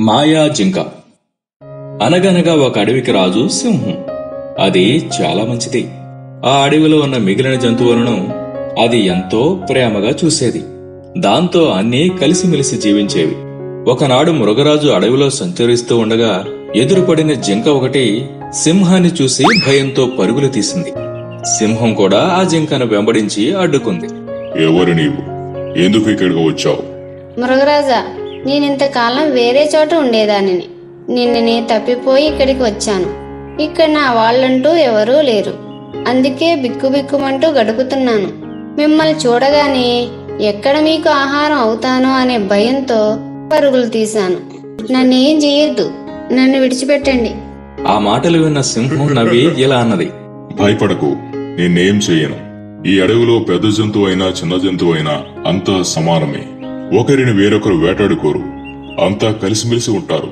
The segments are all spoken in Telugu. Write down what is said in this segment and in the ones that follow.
మాయా జింక. అనగనగా ఒక అడవికి రాజు సింహం. అది చాలా మంచిది. ఆ అడవిలో ఉన్న మిగిలిన జంతువులను అది ఎంతో ప్రేమగా చూసేది. దాంతో అన్నీ కలిసిమెలిసి జీవించేవి. ఒకనాడు మృగరాజు అడవిలో సంచరిస్తూ ఉండగా ఎదురుపడిన జింక ఒకటి సింహాన్ని చూసి భయంతో పరుగులు తీసింది. సింహం కూడా ఆ జింకను వెంబడించి అడ్డుకుంది. ఎవరు నీవు? ఎందుకు ఇక్కడికి వచ్చావు? మృగరాజా నేనింతకాలం వేరే చోట ఉండేదానిని. నిన్ననే తప్పిపోయి ఇక్కడికి వచ్చాను. ఇక్కడ నా వాళ్ళంటూ ఎవరూ లేరు. అందుకే బిక్కుబిక్కుమంటూ గడుపుతున్నాను. మిమ్మల్ని చూడగానే ఎక్కడ మీకు ఆహారం అవుతానో అనే భయంతో పరుగులు తీశాను. నన్నేం చేయొద్దు. నన్ను విడిచిపెట్టండి. ఆ మాటలు విన్న సింహం నవ్వి ఇలా అన్నది. భయపడకు. నేనేం చెయ్యను ఈ అడవిలో పెద్ద జంతువు అయినా చిన్న జంతువు అయినా అంతా సమానమే. ఒకరిని వేరొకరు వేటాడుకోరు. అంతా కలిసిమెలిసి ఉంటారు.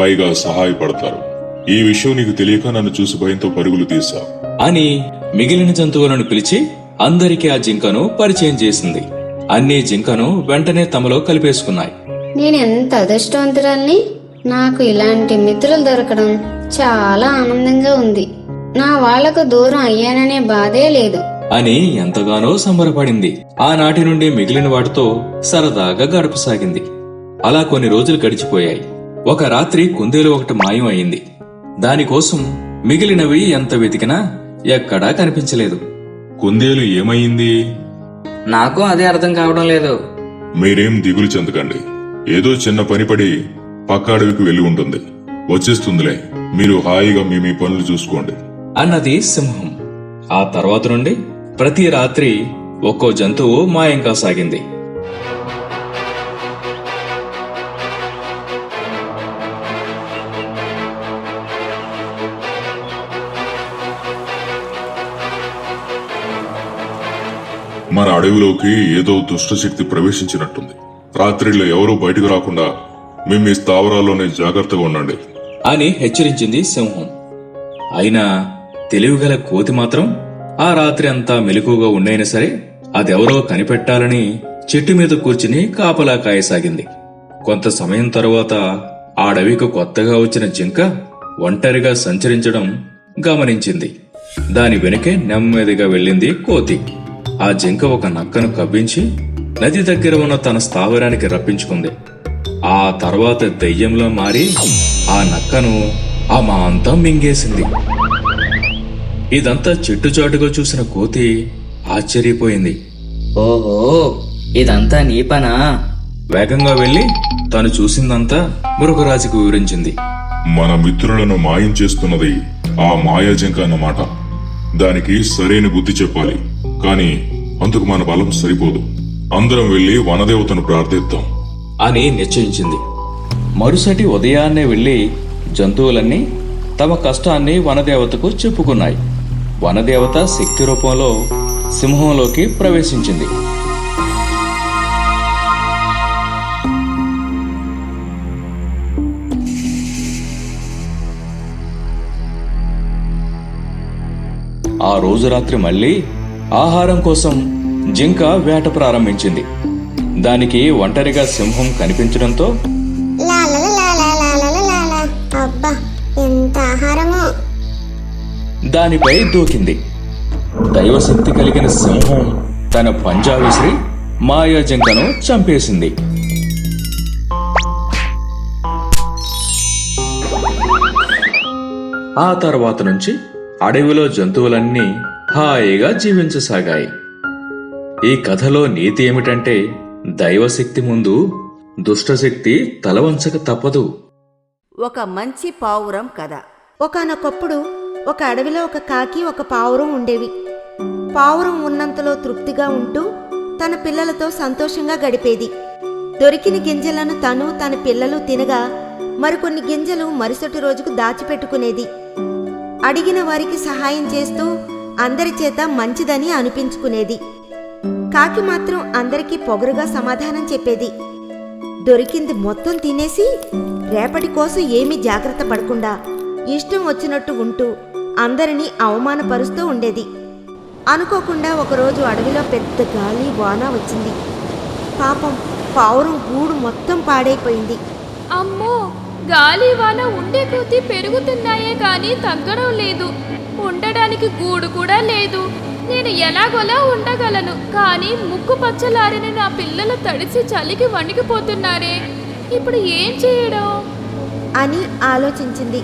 పైగా సహాయపడతారు. ఈ విషయం నీకు తెలియక నన్ను చూసి భయంతో పరుగులు తీశావు అని మిగిలిన జంతువులను పిలిచి అందరికీ ఆ జింకను పరిచయం చేసింది. అన్ని జింకను వెంటనే తమలో కలిపేసుకున్నాయి. నేను ఎంత అదృష్టవంతురాల్ని? నాకు ఇలాంటి మిత్రులు దొరకడం చాలా ఆనందంగా ఉంది. నా వాళ్ళకు దూరం అయ్యాననే బాధే లేదు. అని ఎంతగానో సంబరపడింది. ఆనాటి నుండి మిగిలిన వాటితో సరదాగా గడపసాగింది. అలా కొన్ని రోజులు గడిచిపోయాయి. ఒక రాత్రి కుందేలు ఒకటి మాయం అయింది. దానికోసం మిగిలినవి ఎంత వెతికినా ఎక్కడా కనిపించలేదు. కుందేలు ఏమైంది నాకు అదే అర్థం కావడం లేదు. మీరేం దిగులు చెందకండి. ఏదో చిన్న పని పడి పక్క అడవికి వెళ్ళి ఉంటుంది. వచ్చేస్తుందిలే. మీరు హాయిగా మీ మీ పనులు చూసుకోండి. అన్నది సింహం. ఆ తర్వాత నుండి ప్రతి రాత్రి ఒక్కో జంతువు మాయం కాసాగింది మన అడవిలోకి ఏదో దుష్టశక్తి ప్రవేశించినట్టుంది. రాత్రిలో ఎవరూ బయటకు రాకుండా మేము మీ స్థావరాల్లోనే జాగ్రత్తగా ఉండండి. అని హెచ్చరించింది సింహం. అయినా తెలివిగల కోతి మాత్రం ఆ రాత్రి అంతా మెలకుగా ఉండైనా సరే అదెవరో కనిపెట్టాలని చెట్టు మీద కూర్చుని కాపలా కాయసాగింది. కొంత సమయం తరువాత ఆ అడవికి కొత్తగా వచ్చిన జింక ఒంటరిగా సంచరించడం గమనించింది. దాని వెనుకే నెమ్మదిగా వెళ్ళింది కోతి. ఆ జింక ఒక నక్కను కవ్వించి నది దగ్గర ఉన్న తన స్థావరానికి రప్పించుకుంది. ఆ తర్వాత దెయ్యంలో మారి ఆ నక్కను ఆ మాంతం మింగేసింది. ఇదంతా చెట్టుచాటుగా చూసిన కోతి ఆశ్చర్యపోయింది. ఓహో ఇదంతా నీ పనా? వేగంగా వెళ్ళి తను చూసిందంతా మృగరాజుకు వివరించింది. మన మిత్రులను మాయం చేస్తున్నది ఆ మాయాజంక అన్నమాట. దానికి సరైన బుద్ధి చెప్పాలి. కానీ అందుకు మన బలం సరిపోదు. అందరం వెళ్ళి వనదేవతను ప్రార్థిద్దాం. అని నిశ్చయించింది. మరుసటి ఉదయాన్నే వెళ్ళి జంతువులన్నీ తమ కష్టాన్ని వనదేవతకు చెప్పుకున్నాయి. వనదేవత శక్తి రూపంలో సింహంలోకి ప్రవేశించింది ఆ రోజు రాత్రి మళ్ళీ ఆహారం కోసం జింక వేట ప్రారంభించింది దానికి ఒంటరిగా సింహం కనిపించడంతో ఎంత ఆహారమో దానిపై దూకింది. దైవశక్తి కలిగిన సింహం తన పంజా విసిరి మాయాజింకను చంపేసింది. ఆ తర్వాత నుంచి అడవిలో జంతువులన్నీ హాయిగా జీవించసాగాయి. ఈ కథలో నీతి ఏమిటంటే దైవశక్తి ముందు దుష్టశక్తి తలవంచక తప్పదు. ఒక మంచి పావురం కథ. ఒకానొకప్పుడు ఒక అడవిలో ఒక కాకి ఒక పావురం ఉండేవి. పావురం ఉన్నంతలో తృప్తిగా ఉంటూ తన పిల్లలతో సంతోషంగా గడిపేది. దొరికిన గింజలను తను తన పిల్లలు తినగా మరికొన్ని గింజలు మరుసటి రోజుకు దాచిపెట్టుకునేది. అడిగిన వారికి సహాయం చేస్తూ అందరి చేత మంచిదని అనిపించుకునేది. కాకి మాత్రం అందరికీ పొగరుగా సమాధానం చెప్పేది. దొరికింది మొత్తం తినేసి రేపటి కోసం ఏమీ జాగ్రత్త పడకుండా ఇష్టం వచ్చినట్టు ఉంటూ అందరినీ అవమానపరుస్తూ ఉండేది. అనుకోకుండా ఒకరోజు అడవిలో పెద్ద గాలి వాన వచ్చింది. పాపం పావురం గూడు మొత్తం పాడైపోయింది. అమ్మో! గాలి వాన ఉండే కొద్దీ పెరుగుతున్నాయే కానీ తగ్గడం లేదు. ఉండడానికి గూడు కూడా లేదు. నేను ఎలాగోలా ఉండగలను కానీ ముక్కు పచ్చలారిన నా పిల్లలు తడిసి చలికి వణికిపోతున్నారే. ఇప్పుడు ఏం చేయడం? అని ఆలోచించింది.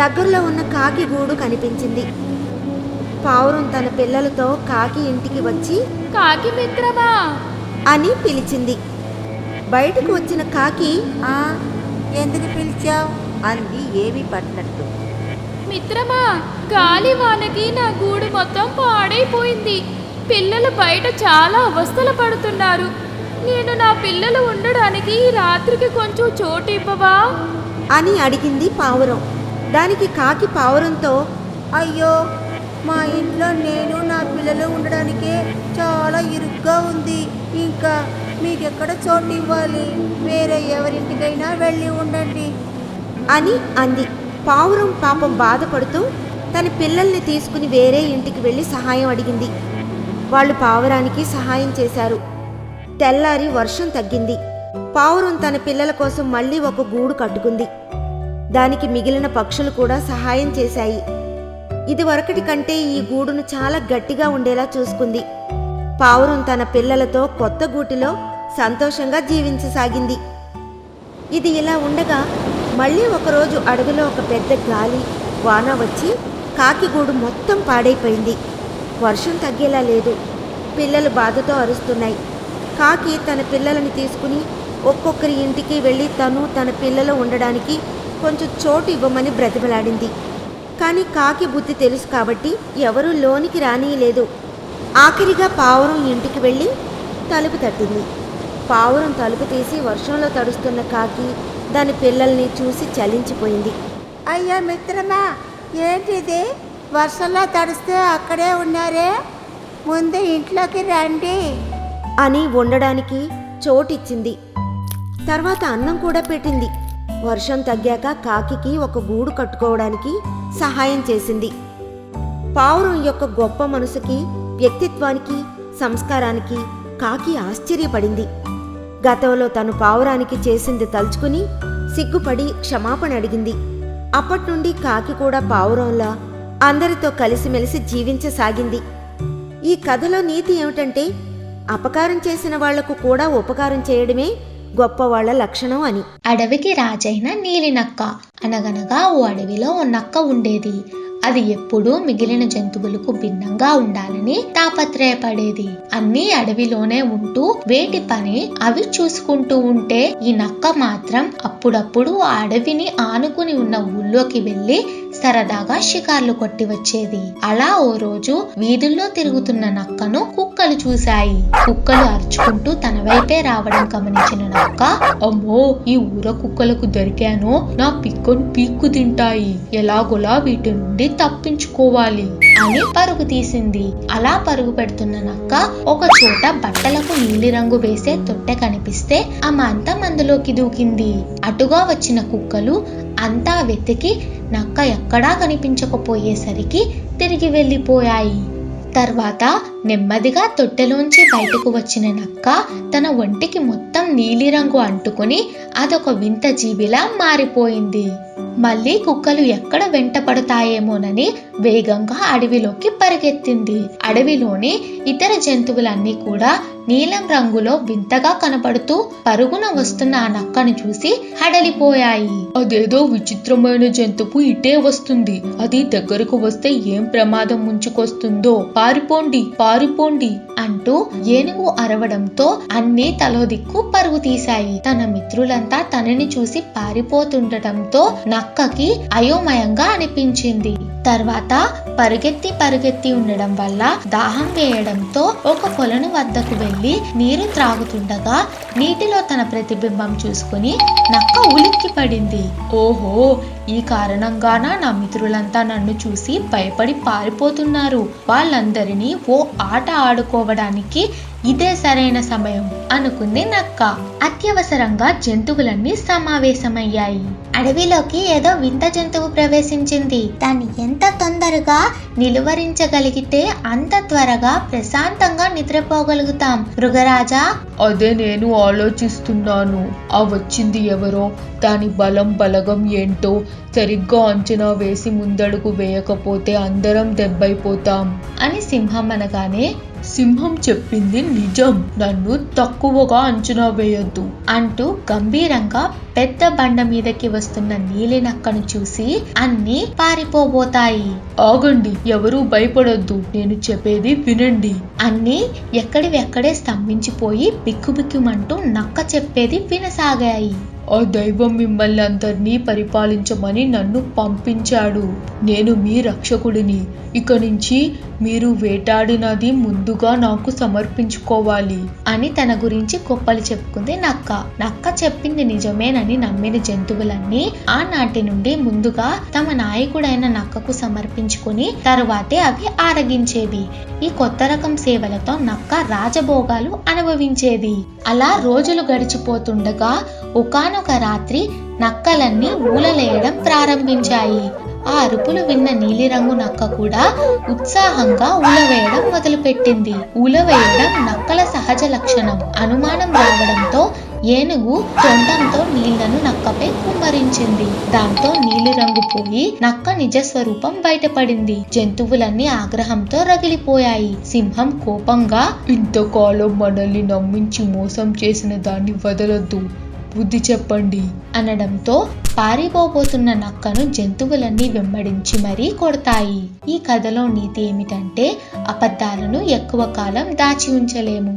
దగ్గరలో ఉన్న కాకి గూడు కనిపించింది. పావురం తన పిల్లలతో కాకి ఇంటికి వచ్చి కాకి మిత్రమా? అని పిలిచింది. బయటకు వచ్చిన కాకి ఆ ఎందుకు పిలిచావు? అంది ఏమీ పట్టినట్టు. మిత్రమా గాలి వానకి నా గూడు మొత్తం పాడైపోయింది. పిల్లలు బయట చాలా అవస్థలు పడుతున్నారు. నేను నా పిల్లలు ఉండడానికి రాత్రికి కొంచెం చోటు ఇవ్వవా? అని అడిగింది పావురం. దానికి కాకి పావురంతో అయ్యో మా ఇంట్లో నేను నా పిల్లలు ఉండడానికే చాలా ఇరుగ్గా ఉంది. ఇంకా మీకెక్కడ చోటు ఇవ్వాలి వేరే ఎవరింటికైనా వెళ్ళి ఉండండి. అని అంది. పావురం పాపం బాధపడుతూ తన పిల్లల్ని తీసుకుని వేరే ఇంటికి వెళ్ళి సహాయం అడిగింది. వాళ్ళు పావురానికి సహాయం చేశారు. తెల్లారి వర్షం తగ్గింది. పావురం తన పిల్లల కోసం మళ్ళీ ఒక గూడు కట్టుకుంది. దానికి మిగిలిన పక్షులు కూడా సహాయం చేశాయి. ఇదివరకటి కంటే ఈ గూడును చాలా గట్టిగా ఉండేలా చూసుకుంది. పావురం తన పిల్లలతో కొత్త గూటిలో సంతోషంగా జీవించసాగింది. ఇది ఇలా ఉండగా మళ్ళీ ఒకరోజు అడవిలో ఒక పెద్ద గాలి వాన వచ్చి కాకిగూడు మొత్తం పాడైపోయింది. వర్షం తగ్గేలా లేదు. పిల్లలు బాధతో అరుస్తున్నాయి. కాకి తన పిల్లలని తీసుకుని ఒక్కొక్కరి ఇంటికి వెళ్ళి తను తన పిల్లలు ఉండడానికి కొంచెం చోటు ఇవ్వమని బ్రతిమలాడింది. కానీ కాకి బుద్ధి తెలుసు కాబట్టి ఎవరూ లోనికి రానియలేదు. ఆఖరిగా పావురం ఇంటికి వెళ్ళి తలుపు తట్టింది. పావురం తలుపు తీసి వర్షంలో తడుస్తున్న కాకి దాని పిల్లల్ని చూసి చలించిపోయింది. అయ్యా మిత్రమా ఏంటిది? వర్షంలో తడిస్తే అక్కడే ఉన్నారే? ముందు ఇంట్లోకి రండి. అని ఉండడానికి చోటిచ్చింది. తర్వాత అన్నం కూడా పెట్టింది. వర్షం తగ్గాక కాకికి ఒక గూడు కట్టుకోవడానికి సహాయం చేసింది. పావురం యొక్క గొప్ప మనసుకి వ్యక్తిత్వానికి సంస్కారానికి కాకి ఆశ్చర్యపడింది. గతంలో తను పావురానికి చేసింది తలుచుకుని సిగ్గుపడి క్షమాపణ అడిగింది. అప్పట్నుండి కాకి కూడా పావురంలా అందరితో కలిసిమెలిసి జీవించసాగింది. ఈ కథలో నీతి ఏమిటంటే అపకారం చేసిన వాళ్ళకు కూడా ఉపకారం చేయడమే గొప్పవాళ్ళ లక్షణం అని. అడవికి రాజైన నీలి నక్క అనగనగా ఓ అడవిలో ఓ నక్క ఉండేది. అది ఎప్పుడూ మిగిలిన జంతువులకు భిన్నంగా ఉండాలని తాపత్రయపడేది. అన్ని అడవిలోనే ఉంటూ వేటి పని అవి చూసుకుంటూ ఉంటే ఈ నక్క మాత్రం అప్పుడప్పుడు ఆ అడవిని ఆనుకుని ఉన్న ఊళ్ళోకి వెళ్ళి సరదాగా షికార్లు కొట్టి వచ్చేది. అలా ఓ రోజు వీధుల్లో తిరుగుతున్న నక్కను కుక్కలు చూశాయి. కుక్కలు అరుచుకుంటూ తన వైపే రావడం గమనించిన నక్క అమ్మో ఈ ఊర కుక్కలకు దొరికాను. నా పిక్కను పీక్కు తింటాయి. ఎలాగోలా వీటి నుండి తప్పించుకోవాలి అని పరుగు తీసింది. అలా పరుగు పెడుతున్న నక్క ఒక చోట బట్టలకు నీలిరంగు వేసే తొట్టె కనిపిస్తే ఆమె అంతా మందులోకి దూకింది. అటుగా వచ్చిన కుక్కలు అంతా వెతికి నక్క ఎక్కడా కనిపించకపోయేసరికి తిరిగి వెళ్ళిపోయాయి. తర్వాత నెమ్మదిగా తొట్టెలోంచి బయటకు వచ్చిన నక్క తన ఒంటికి మొత్తం నీలిరంగు అంటుకుని అదొక వింత జీవిలా మారిపోయింది. మళ్ళీ కుక్కలు ఎక్కడ వెంట పడతాయేమోనని వేగంగా అడవిలోకి పరిగెత్తింది. అడవిలోని ఇతర జంతువులన్నీ కూడా నీలం రంగులో వింతగా కనపడుతూ పరుగున వస్తున్న ఆ నక్కను చూసి హడలిపోయాయి. అదేదో విచిత్రమైన జంతువు ఇటే వస్తుంది. అది దగ్గరకు వస్తే ఏం ప్రమాదం ముంచుకొస్తుందో? పారిపోండి పారిపోండి అంటూ ఏనుగు అరవడంతో అన్నీ తలో దిక్కు పరుగు తీశాయి. తన మిత్రులంతా తనని చూసి పారిపోతుండటంతో నక్కకి అయోమయంగా అనిపించింది. తర్వాత పరుగెత్తి పరుగెత్తి ఉండడం వల్ల దాహం వేయడంతో ఒక కొలను వద్దకు వెళ్ళి నీరు త్రాగుతుండగా నీటిలో తన ప్రతిబింబం చూసుకుని నక్క ఉలిక్కి పడింది ఓహో! ఈ కారణంగాన నా మిత్రులంతా నన్ను చూసి భయపడి పారిపోతున్నారు. వాళ్ళందరినీ ఓ ఆట ఆడుకోవడానికి ఇదే సరైన సమయం అనుకుంది నక్క. అత్యవసరంగా జంతువులన్నీ సమావేశమయ్యాయి. అడవిలోకి ఏదో వింత జంతువు ప్రవేశించింది. దాన్ని ఎంత తొందరగా నిలువరించగలిగితే అంత త్వరగా ప్రశాంతంగా నిద్రపోగలుగుతాం. మృగరాజా? అదే నేను ఆలోచిస్తున్నాను. ఆ వచ్చింది ఎవరో? దాని బలం బలగం ఏంటో సరిగ్గా అంచనా వేసి ముందడుగు వేయకపోతే అందరం దెబ్బైపోతాం. అని సింహం అనగానే సింహం చెప్పింది నిజం. నన్ను తక్కువగా అంచనా వేయొద్దు అంటూ గంభీరంగా పెద్ద బండ మీదకి వస్తున్న నీలినక్కను చూసి అన్నీ పారిపోబోతాయి. ఆగండి ఎవరూ భయపడొద్దు. నేను చెప్పేది వినండి. అన్నీ ఎక్కడివెక్కడే స్తంభించిపోయి బిక్కుబిక్కుమంటూ నక్క చెప్పేది వినసాగాయి. ఆ దైవం మిమ్మల్ని అందరినీ పరిపాలించమని నన్ను పంపించాడు. నేను మీ రక్షకుడిని. ఇక నుంచి మీరు వేటాడినది ముందుగా నాకు సమర్పించుకోవాలి. అని తన గురించి గొప్పలు చెప్పుకుంది నక్క. నక్క చెప్పింది నిజమేనని నమ్మిన జంతువులన్నీ ఆనాటి నుండి ముందుగా తమ నాయకుడైన నక్కకు సమర్పించుకుని తరువాతే అవి ఆరగించేవి. ఈ కొత్త రకం సేవలతో నక్క రాజభోగాలు అనుభవించేది. అలా రోజులు గడిచిపోతుండగా ఒకానొక రాత్రి నక్కలన్నీ ఊలలేయడం ప్రారంభించాయి. ఆ అరుపులు విన్న నీలిరంగు నక్క కూడా ఉత్సాహంగా ఊలవేయడం మొదలుపెట్టింది. ఊలవేయడం నక్కల సహజ లక్షణం. అనుమానం రావడంతో ఏనుగు తొండంతో నీళ్ళను నక్కపై కుమ్మరించింది. దాంతో నీలిరంగు పోయి నక్క నిజ స్వరూపం బయటపడింది. జంతువులన్నీ ఆగ్రహంతో రగిలిపోయాయి. సింహం కోపంగా ఇంతకాలం మనల్ని నమ్మించి మోసం చేసిన దాన్ని వదలొద్దు. బుద్ధి చెప్పండి అనడంతో పారిపోబోతున్న నక్కను జంతువులన్నీ వెంబడించి మరీ కొడతాయి. ఈ కథలో నీతి ఏమిటంటే అబద్ధాలను ఎక్కువ కాలం దాచి ఉంచలేము.